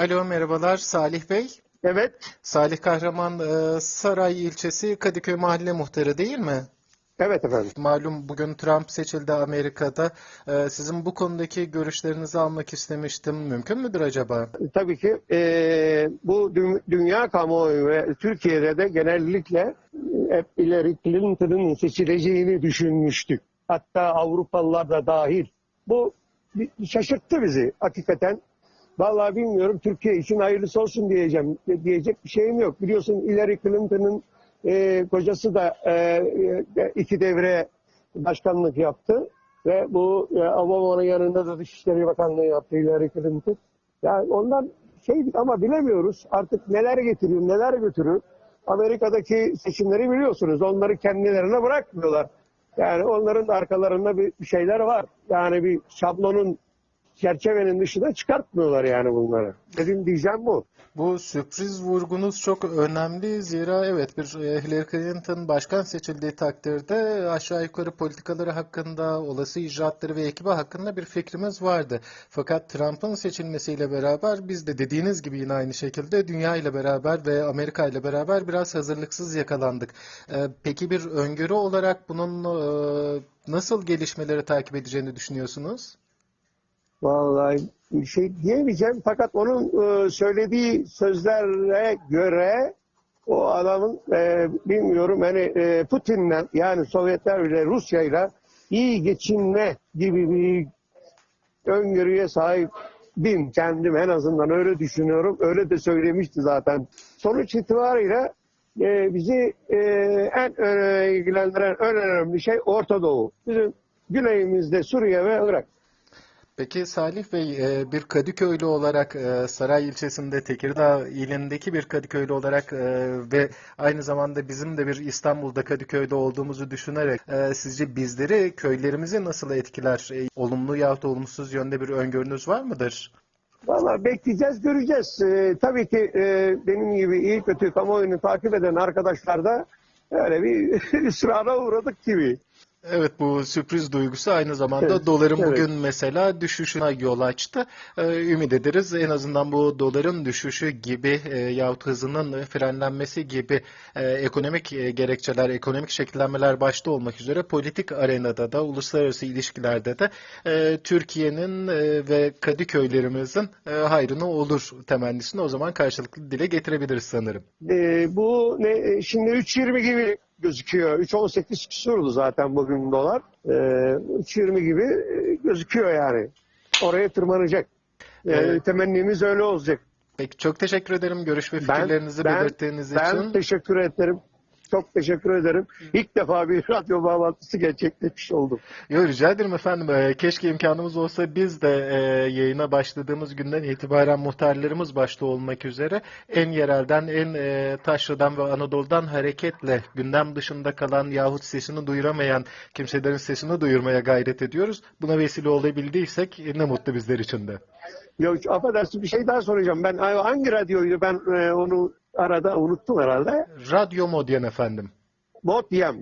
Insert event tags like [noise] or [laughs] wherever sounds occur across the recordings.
Alo merhabalar Salih Bey. Evet, Salih Kahraman e, Saray ilçesi Kadıköy Mahalle Muhtarı değil mi? evet efendim. Malum bugün Trump seçildi Amerika'da. E, Sizin bu konudaki görüşlerinizi almak istemiştim. Mümkün müdür acaba? Tabii ki eee, bu dü- dünya kamuoyu ve Türkiye'de de genellikle hep Hillary Clinton'ın seçileceğini düşünmüştük. Hatta Avrupalılar da dahil. Bu şaşırttı bizi hakikaten. Vallahi bilmiyorum Türkiye için hayırlısı olsun diyeceğim. Diyecek bir şeyim yok. Biliyorsun Hillary Clinton'ın eee, kocası da eee, e, iki devre başkanlık yaptı. Ve bu e, Obama'nın yanında da Dışişleri Bakanlığı yaptı Hillary Clinton. Yani ondan şey ama bilemiyoruz artık neler getiriyor, neler götürür. Amerika'daki seçimleri biliyorsunuz. Onları kendilerine bırakmıyorlar. Yani onların arkalarında bir şeyler var. Yani bir şablonun çerçevenin dışına çıkartmıyorlar yani bunları. Dedim diyeceğim bu. Bu sürpriz vurgunuz çok önemli. Zira evet bir e, Hillary Clinton başkan seçildiği takdirde aşağı yukarı politikaları hakkında, olası icraatları ve ekibi hakkında bir fikrimiz vardı. Fakat Trump'ın seçilmesiyle beraber biz de dediğiniz gibi yine aynı şekilde dünya ile beraber ve Amerika ile beraber biraz hazırlıksız yakalandık. E, Peki bir öngörü olarak bunun e, nasıl gelişmeleri takip edeceğini düşünüyorsunuz? Vallahi bir şey diyemeyeceğim fakat onun e, söylediği sözlere göre o adamın e, bilmiyorum hani e, Putin'le yani Sovyetler ile Rusya'yla iyi geçinme gibi bir öngörüye sahibim kendim en azından öyle düşünüyorum. Öyle de söylemişti zaten. Sonuç itibariyle e, bizi e, en öne ilgilendiren en önemli şey Orta Doğu. Bizim güneyimizde Suriye ve Irak. Peki Salih Bey, e, bir Kadıköylü olarak e, Saray ilçesinde Tekirdağ ilindeki bir Kadıköylü olarak e, ve aynı zamanda bizim de bir İstanbul'da Kadıköy'de olduğumuzu düşünerek sizce bizleri, köylerimizi nasıl etkiler? Olumlu yahut olumsuz yönde bir öngörünüz var mıdır? Valla bekleyeceğiz, göreceğiz. Tabii ki benim gibi iyi kötü kamuoyunu takip eden arkadaşlar da öyle bir [laughs] ısrara uğradık gibi. Evet bu sürpriz duygusu aynı zamanda Evet, doların evet. bugün mesela düşüşüne yol açtı. Ee, ümit ederiz en azından bu doların düşüşü gibi e, yahut hızının frenlenmesi gibi e, ekonomik e, gerekçeler, ekonomik şekillenmeler başta olmak üzere politik arenada da uluslararası ilişkilerde de e, Türkiye'nin e, ve Kadıköylerimizin e, hayrına olur temennisini o zaman karşılıklı dile getirebiliriz sanırım. Ee, bu ne şimdi 3.20 gibi gözüküyor. 3.18 küsurdu zaten bugün dolar. Ee, 3.20 gibi e, gözüküyor yani. Oraya tırmanacak. Ee, Evet. Temennimiz öyle olacak. Peki çok teşekkür ederim görüş ve Ben- fikirlerinizi ben- belirttiğiniz Ben için. teşekkür ederim. Çok teşekkür ederim. İlk defa bir [laughs] radyo bağlantısı gerçekleşmiş oldum. Yo, rica ederim efendim. Ee, Keşke imkanımız olsa biz de e, yayına başladığımız günden itibaren muhtarlarımız başta olmak üzere en yerelden, en e, taşradan ve Anadolu'dan hareketle gündem dışında kalan yahut sesini duyuramayan kimselerin sesini duyurmaya gayret ediyoruz. Buna vesile olabildiysek e, ne mutlu bizler için de. Yok affedersin bir şey daha soracağım. Ben hangi radyoydu? Ben e, onu arada unuttum herhalde. Radyo Modyan efendim. Modyem.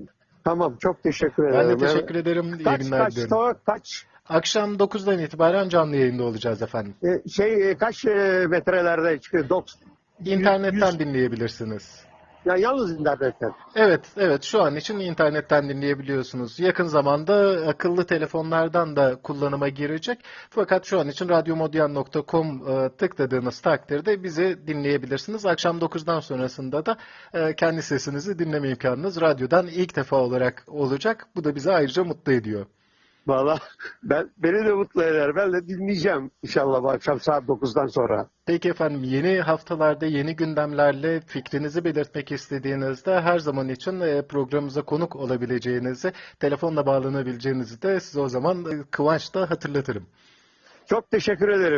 Tamam çok teşekkür ederim. Ben de teşekkür ederim. İyi Kaç günler kaç diliyorum. saat kaç Akşam 9'dan itibaren canlı yayında olacağız efendim. e, şey e, kaç e, metrelerde çıkıyor? 90. İnternetten Yüz- dinleyebilirsiniz. Ya yalnız internetten. Evet, evet şu an için internetten dinleyebiliyorsunuz. Yakın zamanda akıllı telefonlardan da kullanıma girecek. Fakat şu an için radyomodyan.com e, tıkladığınız takdirde bizi dinleyebilirsiniz. Akşam 9'dan sonrasında da e, kendi sesinizi dinleme imkanınız radyodan ilk defa olarak olacak. Bu da bizi ayrıca mutlu ediyor. Valla ben beni de mutlu eder. Ben de dinleyeceğim inşallah bu akşam saat 9'dan sonra. Peki efendim yeni haftalarda yeni gündemlerle fikrinizi belirtmek istediğinizde her zaman için e, programımıza konuk olabileceğinizi, telefonla bağlanabileceğinizi de size o zaman e, kıvançla hatırlatırım. Çok teşekkür ederim.